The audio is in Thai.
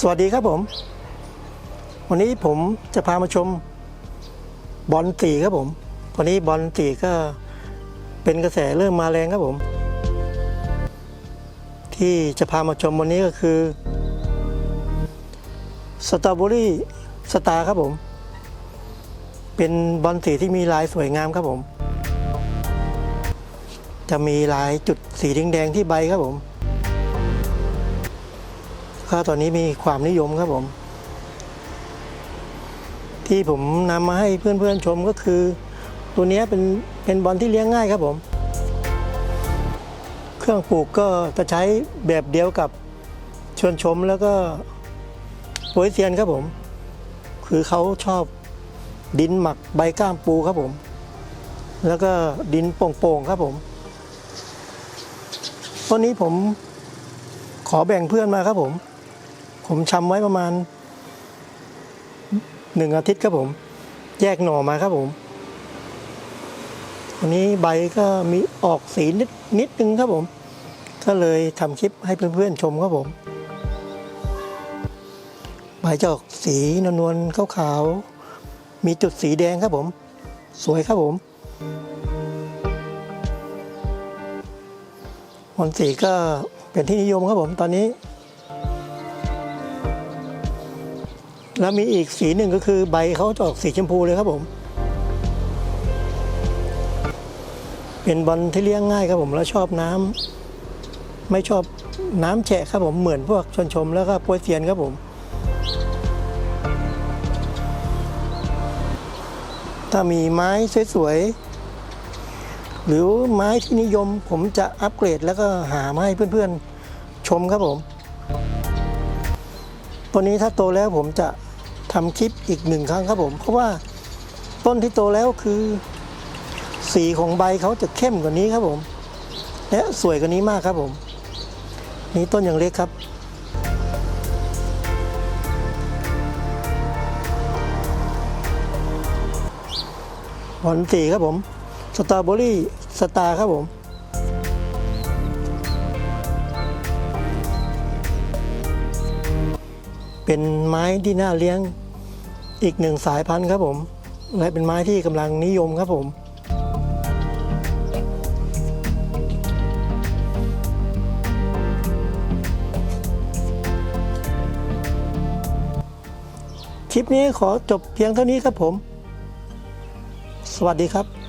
สวัสดีครับผม วันนี้ผมจะพามาชมบอลสีครับผมวันนี้บอลสีก็เป็นกระแสเริ่มมาแรงครับผม ที่จะพามาชมวันนี้ก็คือสตรอเบอรี่สตาร์ครับผม เป็นบอลสีที่มีลายสวยงามครับผม จะมีลายจุดสีแดงๆที่ใบครับผม ก็ตอนนี้มีความนิยมครับผม ที่ผมนำมาให้เพื่อนๆชมก็คือ ตัวนี้เป็นเป็นบอลที่เลี้ยงง่ายครับผม เครื่องปลูกก็จะใช้แบบเดียวกับชวนชมแล้วก็โปยเซียนครับผม คือเขาชอบดินหมักใบก้ามปูครับผม แล้วก็ดินโป่งๆครับผมต้นนี้ผมขอแบ่งเพื่อนมาครับผม ผมชำไว้ประมาณหนึ่งอาทิตย์ครับผม แยกหน่อมาครับผมวันนี้ใบก็มีออกสีนิดนิดนึงครับผม ก็เลยทำคลิปให้เพื่อนๆชมครับผม ใบจะออกสีนวลๆขาวๆมีจุดสีแดงครับผม สวยครับผมวันสีก็เป็นที่นิยมครับผมตอนนี้ แล้วมีอีกสีหนึ่งก็คือใบเขาจะออกสีชมพูเลยครับผม เป็นบอลที่เลี้ยงง่ายครับผมแล้วชอบน้ำไม่ชอบน้ำแฉะครับผมเหมือนพวกชนชมแล้วก็ปวยเซียนครับผม ถ้ามีไม้สวยๆหรือไม้ที่นิยมผมจะอัปเกรดแล้วก็หามาให้เพื่อนๆชมครับผมต้นนี้ถ้าโตแล้วผมจะ ทำคลิปอีกหนึ่งครั้งครับผม เพราะว่าต้นที่โตแล้วคือ สีของใบเขาจะเข้มกว่านี้ครับผม และสวยกว่านี้มากครับผม นี่ต้นอย่างเล็กครับบอลสีครับผมสตรอเบอรี่สตาร์ครับผมเป็นไม้ที่น่าเลี้ยง อีกหนึ่งสายพันธุ์ครับผมและเป็นไม้ที่กำลังนิยมครับผมคลิปนี้ขอจบเพียงเท่านี้ครับผม สวัสดีครับ